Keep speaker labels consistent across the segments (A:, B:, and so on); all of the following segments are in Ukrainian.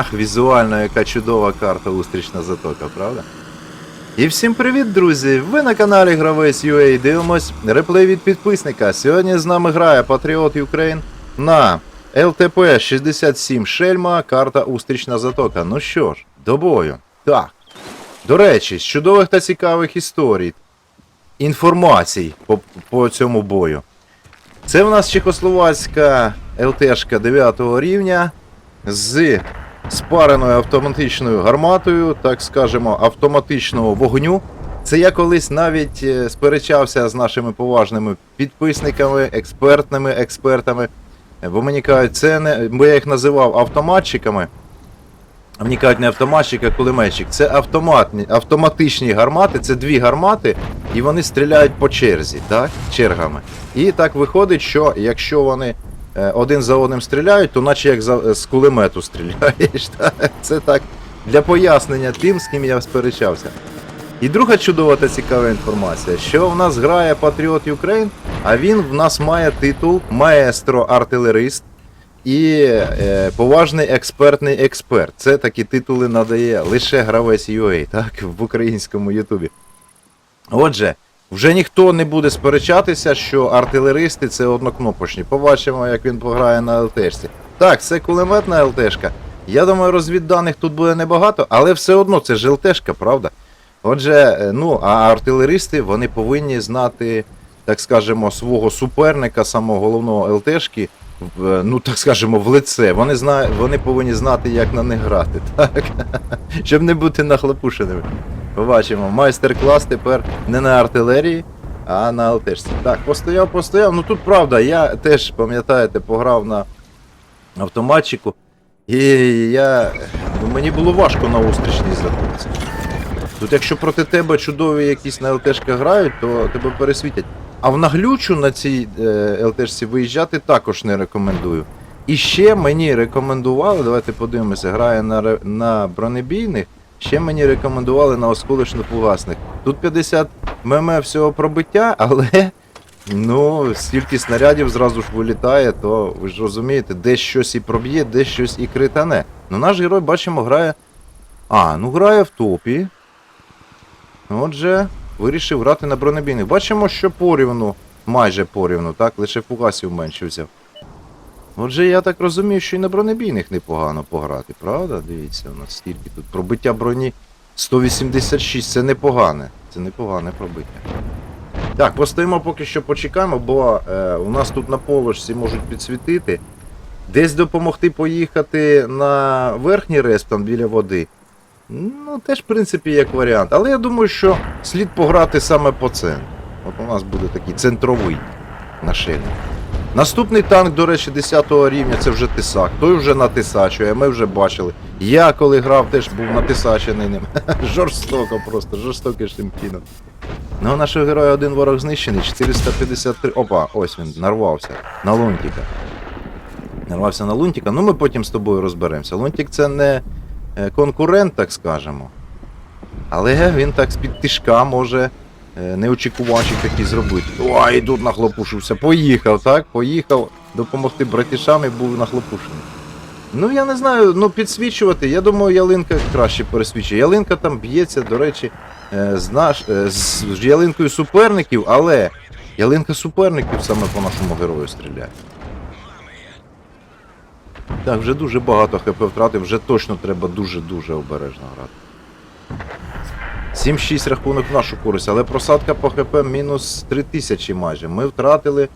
A: Ах, візуально, яка чудова карта Устрічна затока, правда? І всім привіт, друзі! Ви на каналі Гравець UA дивимось реплей від підписника. Сьогодні з нами грає Patriot Ukraine на ЛТП 67 Шельма, карта Устрічна затока. Ну що ж, до бою. Так. До речі, з чудових та цікавих історій, інформацій по, по цьому бою. Це в нас чехословацька ЛТшка 9 рівня з спареною автоматичною гарматою, так скажемо, автоматичного вогню. Це я колись навіть е, сперечався з нашими поважними підписниками, експертними експертами. Е, Бо мені кажуть, це не. Бо я їх називав автоматчиками. Мені кажуть, не автоматчик, а кулеметчик. Це автоматні, автоматичні гармати, це дві гармати, і вони стріляють по черзі, так? Чергами. І так виходить, що якщо вони один за одним стріляють, то наче як за, з кулемету стріляєш. Це так для пояснення тим, з ким я сперечався. І друга чудова та цікава інформація, що в нас грає Patriot Ukraine, а він в нас має титул маестро артилерист і е, поважний експертний експерт. Це такі титули надає лише гравець UA, так, в українському Ютубі. Отже, вже ніхто не буде сперечатися, що артилеристи це однокнопочні. Побачимо, як він пограє на ЛТшці. Так, це кулеметна ЛТшка. Я думаю, розвідданих тут буде небагато, але все одно це ж ЛТшка, правда? Отже, е, ну, а артилеристи вони повинні знати, так скажемо, свого суперника, самого головного ЛТшки, ну так скажемо, в лице. Вони зна... вони повинні знати, як на них грати, так? Щоб не бути нахлопушеними. Побачимо, майстер-клас тепер не на артилерії, а на ЛТшці. Так, постояв, постояв. Ну тут правда, я теж, пам'ятаєте, пограв на автоматчику. І я. ну, Мені було важко на устрічній затоці. Тут, якщо проти тебе чудові якісь на ЛТшках грають, то тебе пересвітять. А в наглючу на цій е, ЛТшці виїжджати також не рекомендую. І ще мені рекомендували, давайте подивимося, грає на, на бронебійних, ще мені рекомендували на осколочно-фугасних. Тут 50 мм всього пробиття, але ну, стільки снарядів зразу ж вилітає, то ви ж розумієте, десь щось і проб'є, десь щось і критане. Ну наш герой, бачимо, грає. А, ну грає в топі. Отже, вирішив грати на бронебійних. Бачимо, що порівну, майже порівну, так? Лише фугасів менше взяв. Отже, я так розумію, що і на бронебійних непогано пограти, правда? Дивіться, у нас стільки тут. Пробиття броні 186, це непогане. Це непогане пробиття. Так, постоїмо поки що почекаємо, бо е, у нас тут на положці можуть підсвітити. Десь допомогти поїхати на верхній респ там біля води. Ну, теж, в принципі, як варіант. Але я думаю, що слід пограти саме по центру. От у нас буде такий центровий нашильник. Наступний танк, до речі, 10 рівня це вже тисак. Той вже натисачує, ми вже бачили. Я коли грав, теж був натисачений ним. Жорстоко просто, жорстоким чином. Ну, нашого героя один ворог знищений, 453. Опа, ось він, нарвався на лунтика. Нарвався на лунтика. Ну ми потім з тобою розберемося. Лунтик це не конкурент, так скажемо. Але він так з-під тишка може е, неочікуванчик такий зробити. Ой, тут нахлопушився. Поїхав, так? Поїхав допомогти братішам і був нахлопушений. Ну, я не знаю, ну підсвічувати, я думаю, ялинка краще пересвічує. Ялинка там б'ється, до речі, е, з, наш, е, з ялинкою суперників, але ялинка суперників саме по нашому герою стріляє. Так, вже дуже багато хп втратив, вже точно треба дуже-дуже обережно грати. 7-6 рахунок в нашу користь, але просадка по хп мінус 3000 майже. Ми втратили.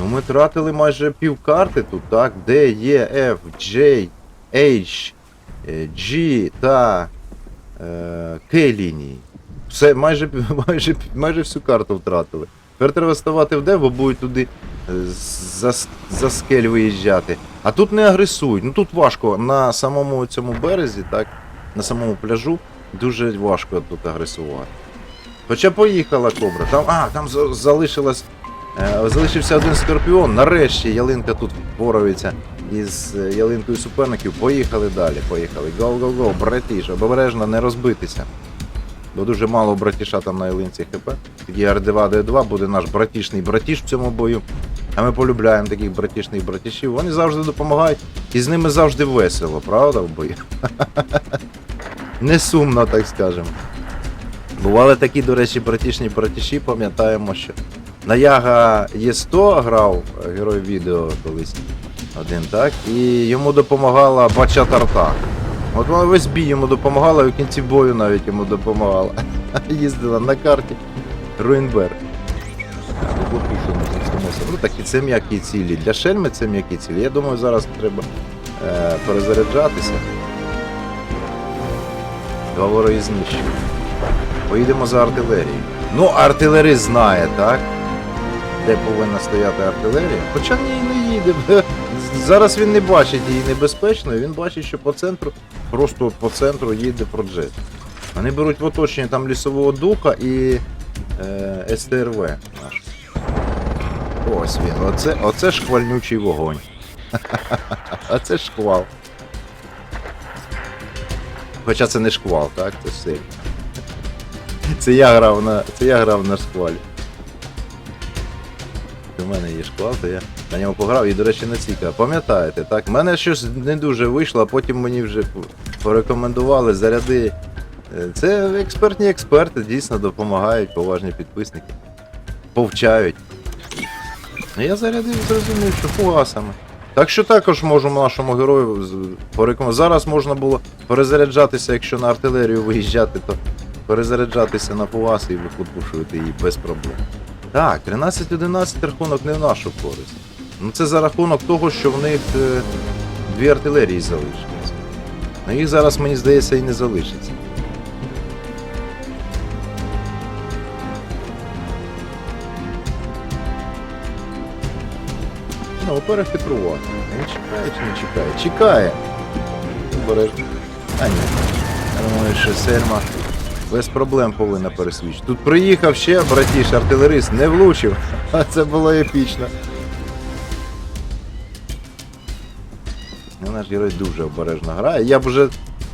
A: Ну ми втратили майже пів карти тут, так? Д, Е, Ф, J, H, G та е, К лінії. Все, майже, майже, майже всю карту втратили. Тепер треба ставати в Д, бо будуть туди е, за, за скель виїжджати. А тут не агресують. Ну тут важко на самому цьому березі, так, на самому пляжу, дуже важко тут агресувати. Хоча поїхала кобра. Там, а, там залишилась. е, залишився один скорпіон. Нарешті ялинка тут впорається із е, ялинкою суперників. Поїхали далі, поїхали. Гоу-гоу-гоу, братіш, обережно не розбитися. Бо дуже мало братіша там на ялинці ХП. Тоді РД2 Д2 буде наш братішний братіш в цьому бою. А ми полюбляємо таких братішних братішів. Вони завжди допомагають, і з ними завжди весело, правда, в бою? Не сумно, так скажемо. Бували такі, до речі, братішні братіші, пам'ятаємо, що на Яга Є100 грав герой відео колись один, так? І йому допомагала бача тарта. От вона весь бій йому допомагала, і в кінці бою навіть йому допомагала. Їздила на карті Руінбер. Ну так і це м'які цілі. Для шельми це м'які цілі. Я думаю, зараз треба е, перезаряджатися. Два вороги знищені. Поїдемо за артилерією. Ну, артилерист знає, так? Де повинна стояти артилерія. Хоча ні, не їде. Зараз він не бачить її небезпечною, він бачить, що по центру, просто по центру їде проджет. Вони беруть в оточення там лісового духа і е, СТРВ наш. Ось він. Оце, оце шквальнючий вогонь. Оце шквал. Хоча це не шквал, так? Це все. Це я грав на. Це я грав на шквалі. У мене є шквал, то я на ньому пограв і, до речі, на ціка. Пам'ятаєте, так? Мене щось не дуже вийшло, а потім мені вже порекомендували заряди. Е, Це експертні експерти, дійсно допомагають, поважні підписники. Повчають. Ну, Я зарядив, зрозумів, що фугасами. Так що також можемо нашому герою порекомендувати. Зараз можна було перезаряджатися, якщо на артилерію виїжджати, то перезаряджатися на фугаси і вихлопушувати її без проблем. Так, 13-11 рахунок не в нашу користь. Ну це за рахунок того, що в них е, дві артилерії залишилися. Ну їх зараз, мені здається, і не залишиться. Ну, перехитрувати. Він чекає чи не чекає? Чекає. Обережно. А ні. Я думаю, що Сельма без проблем повинна пересвідчити. Тут приїхав ще, братіш, артилерист, не влучив. А це було епічно. Наш герой дуже обережно грає. Я б уже.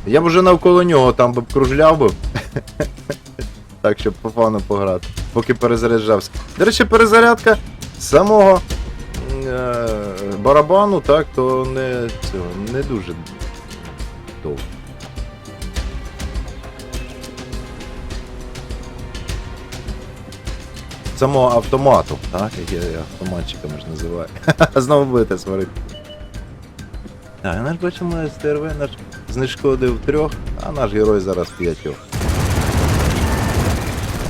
A: Я б уже навколо нього там би кружляв би. Так, щоб по фану пограти. Поки перезаряджався. До речі, перезарядка самого е, барабану, так, то не, цього, не дуже довго. Самого автомату, так, як я автоматчиками ж називаю. Знову будете сварити. Так, наш бачимо, СТРВ наш знешкодив трьох, а наш герой зараз п'ятьох.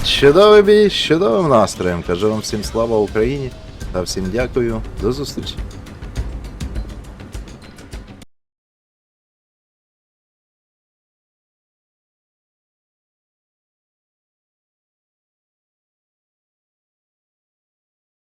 A: Чудовий бій, з чудовим настроєм. Кажу вам всім слава Україні та всім дякую. До зустрічі.